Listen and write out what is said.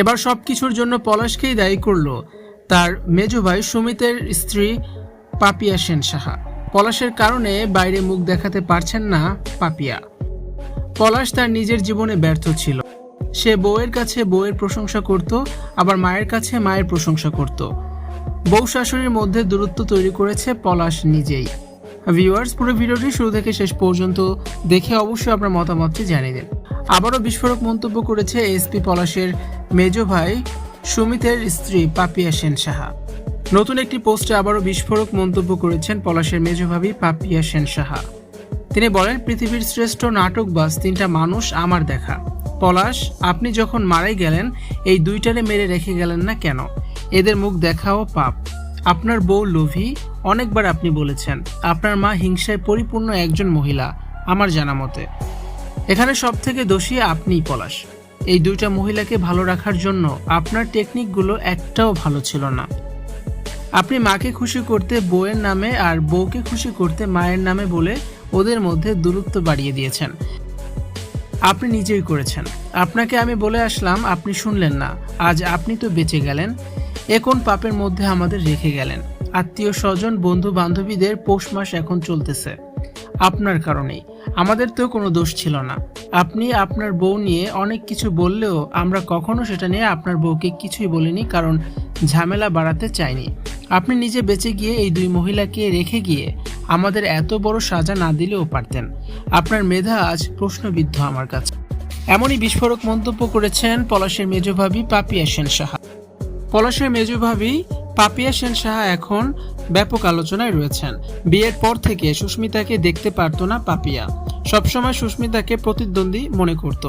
এবার সব কিছুর জন্য পলাশকেই দায়ী করল তার মেজ ভাই সুমিতের স্ত্রী পাপিয়া সেন সাহা। পলাশের কারণে বাইরে মুখ দেখাতে পারছেন না পাপিয়া। পলাশ তার নিজের জীবনে ব্যর্থ ছিল। সে বউয়ের কাছে বউয়ের প্রশংসা করত, আবার মায়ের কাছে মায়ের প্রশংসা করত। বউ শাশুড়ির মধ্যে দূরত্ব তৈরি করেছে পলাশ নিজেই। ভিউয়ার্স পুরো ভিডিওটি শুরু থেকে শেষ পর্যন্ত দেখে অবশ্যই আপনার মতামতটি জানিয়ে দিন। আবারও বিস্ফোরক মন্তব্য করেছে এসপি পলাশের মেজ ভাই সুমিতের স্ত্রী পাপিয়া সেন সাহা। নতুন একটি পোস্টে আবারও বিস্ফোরক মন্তব্য করেছেন পলাশের মেজ ভাবি পাপিয়া সেন সাহা। তিনি বলেন, পৃথিবীর শ্রেষ্ঠ নাটকবাজ, তিনটা মানুষ আমার দেখা। পলাশ, আপনি যখন মারাই গেলেন, এই দুইটারে মেরে রেখে গেলেন না কেন? এদের মুখ দেখাও পাপ। আপনার বউ লোভী, অনেকবার আপনি বলেছেন, আপনার মা হিংসায় পরিপূর্ণ একজন মহিলা, আমার জানা মতে। এখানে সব থেকে দোষী আপনিই পলাশ। এই দুইটা মহিলাকে ভালো রাখার জন্য আপনার টেকনিকগুলো একটাও ভালো ছিল না। আপনি মাকে খুশি করতে বউয়ের নামে আর বউকে খুশি করতে মায়ের নামে বলে ওদের মধ্যে দূরত্ব বাড়িয়ে দিয়েছেন। আপনি নিজেই করেছেন। আপনাকে আমি বলে আসলাম, আপনি শুনলেন না। আজ আপনি তো বেঁচে গেলেন। এ কোন পাপের মধ্যে আমাদের রেখে গেলেন? আত্মীয় স্বজন বন্ধু বান্ধবীদের পৌষ মাস এখন চলতেছে। আপনার কারণেই। আমাদের তো কোনো দোষ ছিল না। আপনি আপনার বউ নিয়ে অনেক কিছু বললেও আমরা কখনো সেটা নিয়ে আপনার বউকে কিছুই বলিনি, কারণ ঝামেলা বাড়াতে চাইনি। আপনি নিজে বেঁচে গিয়ে এই দুই মহিলাকে রেখে গিয়ে আমাদের এত বড় সাজা না দিলেও পারতেন। আপনার মেধা আজ প্রশ্নবিদ্ধ আমার কাছে। এমনই বিস্ফোরক মন্তব্য করেছেন পলাশের মেজভাবি পাপিয়া সেন সাহা পলাশের মেজভাবি পাপিয়া সেন সাহা এখন ব্যাপক আলোচনায় রয়েছেন। বিয়ের পর থেকে সুস্মিতাকে দেখতে পারতো না পাপিয়া। সবসময় সুস্মিতাকে প্রতিদ্বন্দ্বী মনে করত।